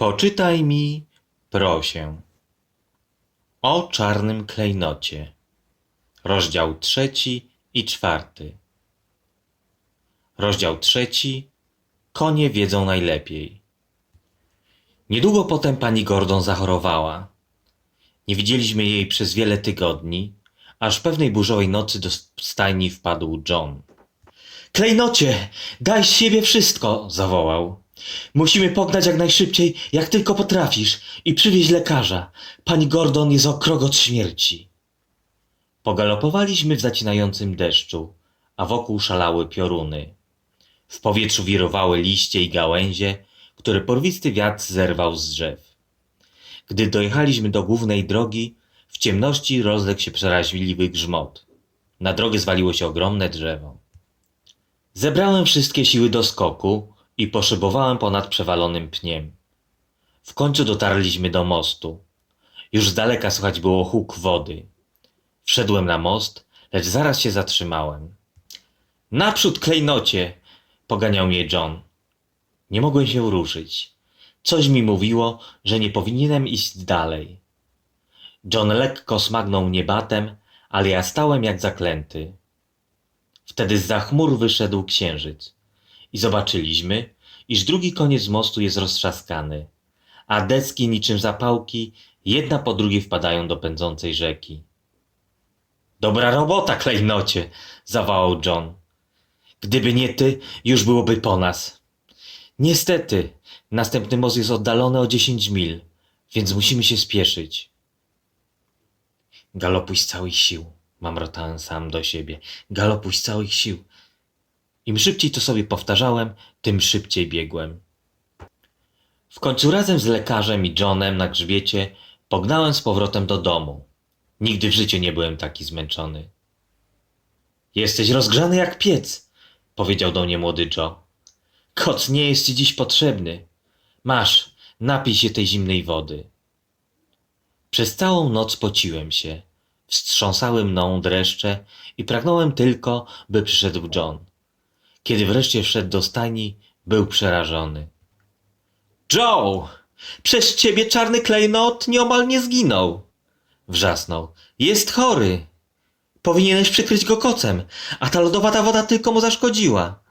Poczytaj mi, prosię. O czarnym klejnocie. Rozdział trzeci i czwarty. Rozdział trzeci. Konie wiedzą najlepiej. Niedługo potem pani Gordon zachorowała. Nie widzieliśmy jej przez wiele tygodni, aż pewnej burzowej nocy do stajni wpadł John. Klejnocie, daj z siebie wszystko, zawołał. Musimy pognać jak najszybciej, jak tylko potrafisz i przywieźć lekarza. Pani Gordon jest o krok od śmierci. Pogalopowaliśmy w zacinającym deszczu, a wokół szalały pioruny. W powietrzu wirowały liście i gałęzie, które porwisty wiatr zerwał z drzew. Gdy dojechaliśmy do głównej drogi, w ciemności rozległ się przeraźliwy grzmot. Na drogę zwaliło się ogromne drzewo. Zebrałem wszystkie siły do skoku i poszybowałem ponad przewalonym pniem. W końcu dotarliśmy do mostu. Już z daleka słychać było huk wody. Wszedłem na most, lecz zaraz się zatrzymałem. Naprzód, klejnocie! poganiał mnie John. Nie mogłem się ruszyć. Coś mi mówiło, że nie powinienem iść dalej. John lekko smagnął mnie batem, ale ja stałem jak zaklęty. Wtedy z chmur wyszedł księżyc i zobaczyliśmy, iż drugi koniec mostu jest roztrzaskany, a deski niczym zapałki jedna po drugiej wpadają do pędzącej rzeki. Dobra robota, klejnocie! zawołał John. Gdyby nie ty, już byłoby po nas. Niestety, następny most jest oddalony o 10 mil, więc musimy się spieszyć. Galopuj z całych sił, mamrotałem sam do siebie. Galopuj z całych sił. Im szybciej to sobie powtarzałem, tym szybciej biegłem. W końcu razem z lekarzem i Johnem na grzbiecie pognałem z powrotem do domu. Nigdy w życiu nie byłem taki zmęczony. Jesteś rozgrzany jak piec, powiedział do mnie młody Joe. Koc nie jest ci dziś potrzebny. Masz, napij się tej zimnej wody. Przez całą noc pociłem się. Wstrząsały mną dreszcze i pragnąłem tylko, by przyszedł John. Kiedy wreszcie wszedł do stajni, był przerażony. Joe! Przez ciebie czarny klejnot nieomal nie zginął! Wrzasnął. Jest chory! Powinieneś przykryć go kocem, a ta lodowata woda tylko mu zaszkodziła.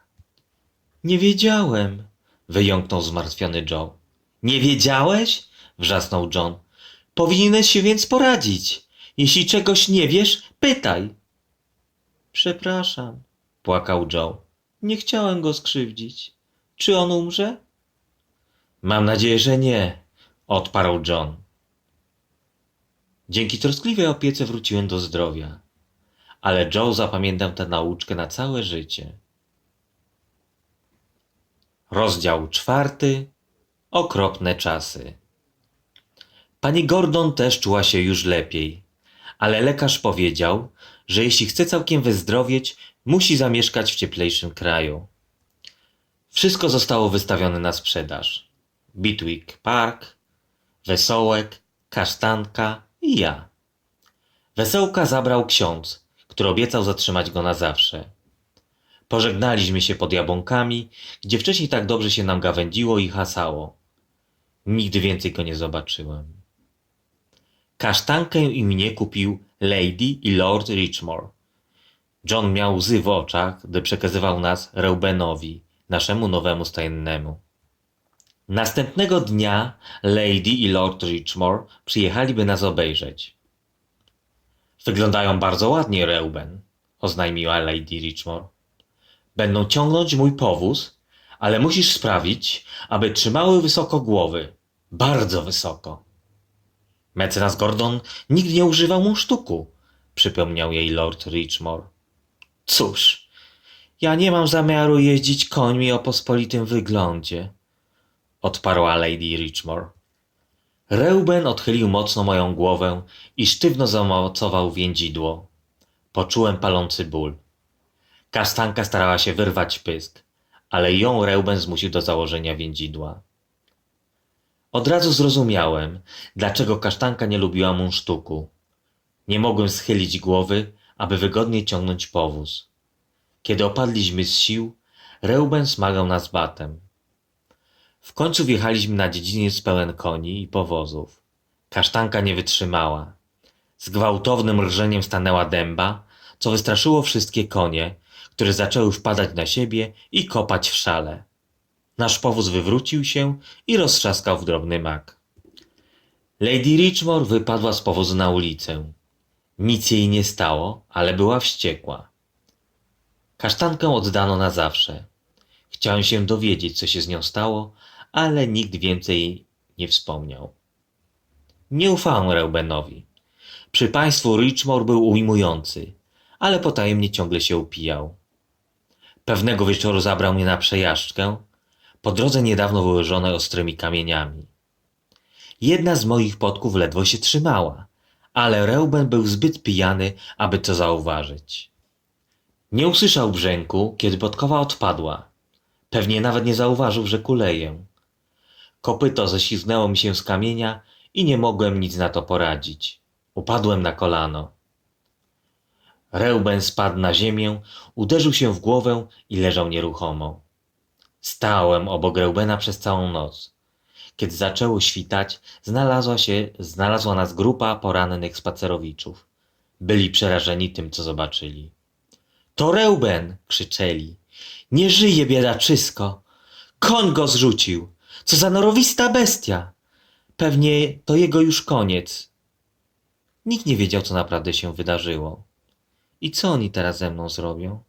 Nie wiedziałem, wyjąknął zmartwiony Joe. Nie wiedziałeś? wrzasnął John. Powinieneś się więc poradzić. Jeśli czegoś nie wiesz, pytaj. Przepraszam, płakał Joe. Nie chciałem go skrzywdzić. Czy on umrze? Mam nadzieję, że nie, odparł John. Dzięki troskliwej opiece wróciłem do zdrowia, ale Joe zapamiętał tę nauczkę na całe życie. Rozdział czwarty. Okropne czasy. Pani Gordon też czuła się już lepiej, ale lekarz powiedział, że jeśli chce całkiem wyzdrowieć, musi zamieszkać w cieplejszym kraju. Wszystko zostało wystawione na sprzedaż. Bitwick Park, Wesołek, Kasztanka i ja. Wesołka zabrał ksiądz, który obiecał zatrzymać go na zawsze. Pożegnaliśmy się pod jabłonkami, gdzie wcześniej tak dobrze się nam gawędziło i hasało. Nigdy więcej go nie zobaczyłem. Kasztankę i mnie kupił Lady i Lord Richmore. John miał łzy w oczach, gdy przekazywał nas Reubenowi, naszemu nowemu stajennemu. Następnego dnia Lady i Lord Richmore przyjechali, by nas obejrzeć. Wyglądają bardzo ładnie, Reuben, oznajmiła Lady Richmore. Będą ciągnąć mój powóz, ale musisz sprawić, aby trzymały wysoko głowy. Bardzo wysoko. Mecenas Gordon nigdy nie używał mu sztuku, przypomniał jej Lord Richmore. Cóż, ja nie mam zamiaru jeździć końmi o pospolitym wyglądzie, odparła Lady Richmore. Reuben odchylił mocno moją głowę i sztywno zamocował więdzidło. Poczułem palący ból. Kasztanka starała się wyrwać pysk, ale ją Reuben zmusił do założenia więdzidła. Od razu zrozumiałem, dlaczego kasztanka nie lubiła munsztuku. Nie mogłem schylić głowy, aby wygodnie ciągnąć powóz. Kiedy opadliśmy z sił, Reuben smagał nas batem. W końcu wjechaliśmy na dziedziniec pełen koni i powozów. Kasztanka nie wytrzymała. Z gwałtownym rżeniem stanęła dęba, co wystraszyło wszystkie konie, które zaczęły wpadać na siebie i kopać w szale. Nasz powóz wywrócił się i roztrzaskał w drobny mak. Lady Richmore wypadła z powozu na ulicę. Nic jej nie stało, ale była wściekła. Kasztankę oddano na zawsze. Chciałem się dowiedzieć, co się z nią stało, ale nikt więcej nie wspomniał. Nie ufałem Reubenowi. Przy państwu Richmore był ujmujący, ale potajemnie ciągle się upijał. Pewnego wieczoru zabrał mnie na przejażdżkę, po drodze niedawno wyłożonej ostrymi kamieniami. Jedna z moich podków ledwo się trzymała, ale Reuben był zbyt pijany, aby to zauważyć. Nie usłyszał brzęku, kiedy podkowa odpadła. Pewnie nawet nie zauważył, że kuleję. Kopyto ześlizgnęło mi się z kamienia i nie mogłem nic na to poradzić. Upadłem na kolano. Reuben spadł na ziemię, uderzył się w głowę i leżał nieruchomo. Stałem obok Reubena przez całą noc. Kiedy zaczęło świtać, znalazła się, znalazła nas grupa porannych spacerowiczów. Byli przerażeni tym, co zobaczyli. To Reuben! krzyczeli. Nie żyje biedaczysko! Koń go zrzucił! Co za norowista bestia! Pewnie to jego już koniec. Nikt nie wiedział, co naprawdę się wydarzyło. I co oni teraz ze mną zrobią?